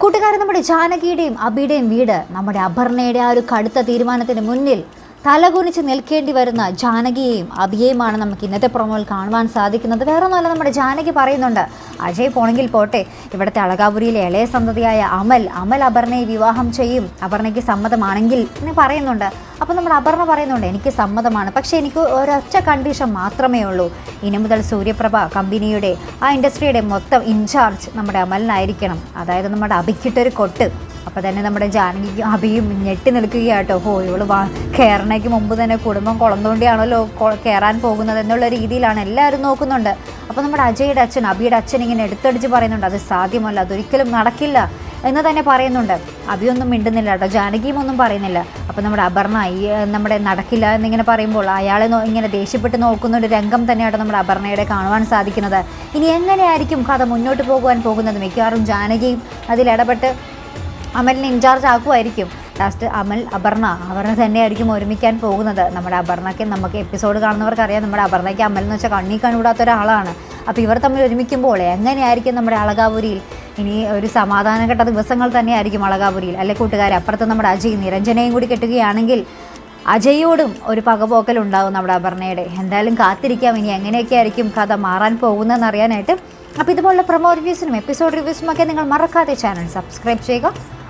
കൂട്ടുകാരൻ നമ്മുടെ ജാനകിയുടെയും അബിയുടെയും വീട് നമ്മുടെ അപർണയുടെ ആ ഒരു കടുത്ത തീരുമാനത്തിന് മുന്നിൽ തലകുനിച്ച് നിൽക്കേണ്ടി വരുന്ന ജാനകിയെയും അബിയെയുമാണ് നമുക്ക് ഇന്നത്തെ പ്രൊമോയിൽ കാണുവാൻ സാധിക്കുന്നത്. വേറെ ഒന്നുമല്ല നമ്മുടെ ജാനകി പറയുന്നുണ്ട് അജയ് പോണെങ്കിൽ പോട്ടെ ഇവിടുത്തെ അളകാപുരിയിലെ ഇളയ സന്തതിയായ അമൽ അമൽ അപർണയെ വിവാഹം ചെയ്യും. അപർണയ്ക്ക് സമ്മതമാണെങ്കിൽ എന്ന് പറയുന്നുണ്ട്. അപ്പോൾ നമ്മുടെ അപർണ പറയുന്നുണ്ട് എനിക്ക് സമ്മതമാണ് പക്ഷേ എനിക്ക് ഒരൊറ്റ കണ്ടീഷൻ മാത്രമേ ഉള്ളൂ. ഇനി മുതൽ സൂര്യപ്രഭ കമ്പനിയുടെ ആ ഇൻഡസ്ട്രിയുടെ മൊത്തം ഇൻചാർജ് നമ്മുടെ അമലിനായിരിക്കണം. അതായത് നമ്മുടെ അബിക്കിട്ടൊരു കൊട്ട്. അപ്പോൾ തന്നെ നമ്മുടെ ജാനകിക്കും അഭിയും ഞെട്ടി നിൽക്കുകയാട്ടോ. ഓ ഇവൾ വാ കയറണയ്ക്ക് മുമ്പ് തന്നെ കുടുംബം കുളന്തോണ്ടിയാണല്ലോ തോണ്ടിയാണല്ലോ കയറാൻ പോകുന്നത് എന്നുള്ള രീതിയിലാണ് എല്ലാവരും നോക്കുന്നുണ്ട്. അപ്പോൾ നമ്മുടെ അജയുടെ അച്ഛൻ അബിയുടെ അച്ഛൻ ഇങ്ങനെ എടുത്തടിച്ച് പറയുന്നുണ്ട് അത് സാധ്യമല്ല അതൊരിക്കലും നടക്കില്ല എന്ന് തന്നെ പറയുന്നുണ്ട്. അഭിയൊന്നും മിണ്ടുന്നില്ല കേട്ടോ ജാനകിയും ഒന്നും പറയുന്നില്ല. അപ്പോൾ നമ്മുടെ അപർണ ഈ നമ്മുടെ നടക്കില്ല എന്നിങ്ങനെ പറയുമ്പോൾ അയാളെ ഇങ്ങനെ ദേഷ്യപ്പെട്ട് നോക്കുന്ന ഒരു രംഗം തന്നെയാണ് നമ്മുടെ അപർണയുടെ കാണുവാൻ സാധിക്കുന്നത്. ഇനി എങ്ങനെയായിരിക്കും കഥ മുന്നോട്ട് പോകുവാൻ പോകുന്നത്? മിക്കവാറും ജാനകിയും അതിലിടപെട്ട് അമലിനെ ഇൻചാർജ് ആക്കുമായിരിക്കും ലാസ്റ്റ് അമൽ അപർണ അപർണ തന്നെയായിരിക്കും ഒരുമിക്കാൻ പോകുന്നത്. നമ്മുടെ അപർണയ്ക്ക് നമുക്ക് എപ്പിസോഡ് കാണുന്നവർക്കറിയാം. നമ്മുടെ അപർണയ്ക്ക് അമൽ എന്ന് വെച്ചാൽ കണ്ണി കണ്ണൂടാത്ത ഒരാളാണ്. അപ്പോൾ ഇവർ തമ്മിൽ ഒരുമിക്കുമ്പോൾ എങ്ങനെയായിരിക്കും നമ്മുടെ അളകാപുരിയിൽ? ഇനി ഒരു സമാധാനഘട്ട ദിവസങ്ങൾ തന്നെയായിരിക്കും അളകാപുരിയിൽ. അല്ലെ കൂട്ടുകാരെ അപ്പുറത്ത് നമ്മുടെ അജയ് നിരഞ്ജനയും കൂടി കെട്ടുകയാണെങ്കിൽ അജയോടും ഒരു പകപോക്കൽ ഉണ്ടാവും നമ്മുടെ അപർണയുടെ. എന്തായാലും കാത്തിരിക്കാം. ഇനി എങ്ങനെയൊക്കെ ആയിരിക്കും കഥ മാറാൻ പോകുന്നതെന്ന് അറിയാനായിട്ട്. അപ്പോൾ ഇതുപോലുള്ള പ്രൊമോ റിവ്യൂസിനും എപ്പിസോഡ് റിവ്യൂസിനും ഒക്കെ നിങ്ങൾ മറക്കാതെ ചാനൽ സബ്സ്ക്രൈബ് ചെയ്യുക.